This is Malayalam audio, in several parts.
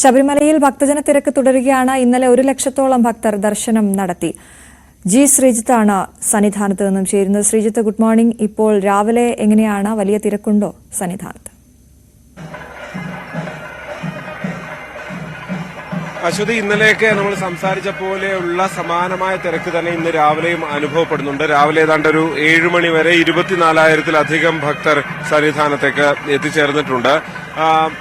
ശബരിമലയിൽ ഭക്തജന തിരക്ക് തുടരുകയാണ്. ഇന്നലെ ഒരു ലക്ഷത്തോളം ഭക്തർ ദർശനം നടത്തി. ജി ശ്രീജിത്താണ് സന്നിധാനത്ത് നിന്നും ചേരുന്നത്. Sreejith good morning. ഇപ്പോൾ രാവിലെ എങ്ങനെയാണ്? വലിയ തിരക്കുണ്ടോ സന്നിധാനത്ത്? അശ്വതി ഇന്നലെയൊക്കെ നമ്മൾ സംസാരിച്ച പോലെയുള്ള സമാനമായ തിരക്ക് തന്നെ ഇന്ന് രാവിലെയും അനുഭവപ്പെടുന്നുണ്ട്. രാവിലെ ഏതാണ്ട് ഒരു ഏഴുമണി വരെ ഇരുപത്തിനാലായിരത്തിലധികം ഭക്തർ സന്നിധാനത്തേക്ക് എത്തിച്ചേർന്നിട്ടുണ്ട്.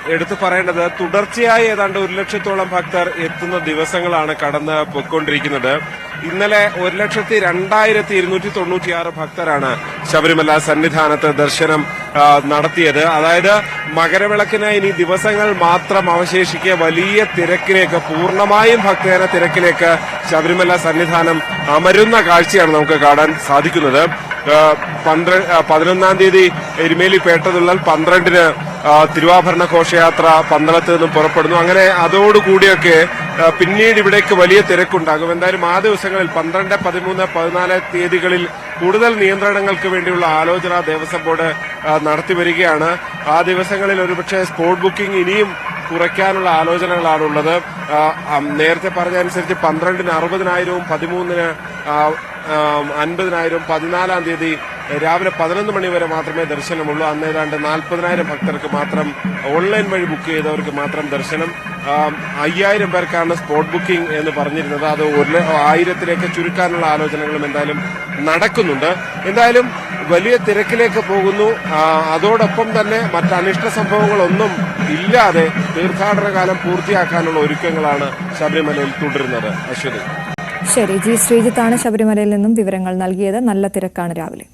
എടുത്തു പറയേണ്ടത് തുടർച്ചയായി ഏതാണ്ട് ഒരു ലക്ഷത്തോളം ഭക്തർ എത്തുന്ന ദിവസങ്ങളാണ് കടന്ന് പൊയ്ക്കൊണ്ടിരിക്കുന്നത്. ഇന്നലെ ഒരു ലക്ഷത്തി രണ്ടായിരത്തി ഇരുന്നൂറ്റി തൊണ്ണൂറ്റിയാറ് ഭക്തരാണ് ശബരിമല സന്നിധാനത്ത് ദർശനം നടത്തിയത്. അതായത് മകരവിളക്കിന് ഇനി ദിവസങ്ങൾ മാത്രം അവശേഷിക്കെ വലിയ തിരക്കിലേക്ക് പൂർണമായും ഭക്തജന തിരക്കിലേക്ക് ശബരിമല സന്നിധാനം അമരുന്ന കാഴ്ചയാണ് നമുക്ക് കാണാൻ സാധിക്കുന്നത്. പന്ത്രണ്ട് പന്ത്ര- പതിനൊന്നാം തീയതി എരുമേലി പേട്ടതുള്ളൽ പന്ത്രണ്ടിന് തിരുവാഭരണ ഘോഷയാത്ര പന്തളത്ത് നിന്നും പുറപ്പെടുന്നു. അങ്ങനെ അതോടുകൂടിയൊക്കെ പിന്നീട് ഇവിടേക്ക് വലിയ തിരക്കുണ്ടാകും. എന്തായാലും ആ ദിവസങ്ങളിൽ പന്ത്രണ്ട് പതിമൂന്ന് പതിനാല് തീയതികളിൽ കൂടുതൽ നിയന്ത്രണങ്ങൾക്ക് വേണ്ടിയുള്ള ആലോചന ദേവസ്വം ബോർഡ് നടത്തി വരികയാണ്. ആ ദിവസങ്ങളിൽ ഒരുപക്ഷെ സ്പോട്ട് ബുക്കിംഗ് ഇനിയും കുറയ്ക്കാനുള്ള ആലോചനകളാണുള്ളത്. നേരത്തെ പറഞ്ഞ അനുസരിച്ച് പന്ത്രണ്ടിന് അറുപതിനായിരവും പതിമൂന്നിന് അൻപതിനായിരവും പതിനാലാം തീയതി രാവിലെ പതിനൊന്ന് മണി വരെ മാത്രമേ ദർശനമുള്ളൂ. അന്ന് ഏതാണ്ട് നാൽപ്പതിനായിരം ഭക്തർക്ക് മാത്രം ഓൺലൈൻ വഴി ബുക്ക് ചെയ്തവർക്ക് മാത്രം ദർശനം. അയ്യായിരം പേർക്കാണ് സ്പോട്ട് ബുക്കിംഗ് എന്ന് പറഞ്ഞിരുന്നത്. അത് ഒരു ആയിരത്തിലേക്ക് ചുരുക്കാനുള്ള ആലോചനകളും എന്തായാലും നടക്കുന്നുണ്ട്. എന്തായാലും വലിയ തിരക്കിലേക്ക് പോകുന്നു. അതോടൊപ്പം തന്നെ മറ്റ് അനിഷ്ട സംഭവങ്ങളൊന്നും ഇല്ലാതെ തീർത്ഥാടന കാലം പൂർത്തിയാക്കാനുള്ള ഒരുക്കങ്ങളാണ് ശബരിമലയിൽ തുടരുന്നത്. അശ്വതി. ശരി ജി ശ്രീജിത്താണ് ശബരിമലയിൽ നിന്നും വിവരങ്ങൾ നൽകിയത്. നല്ല തിരക്കാണ് രാവിലെ.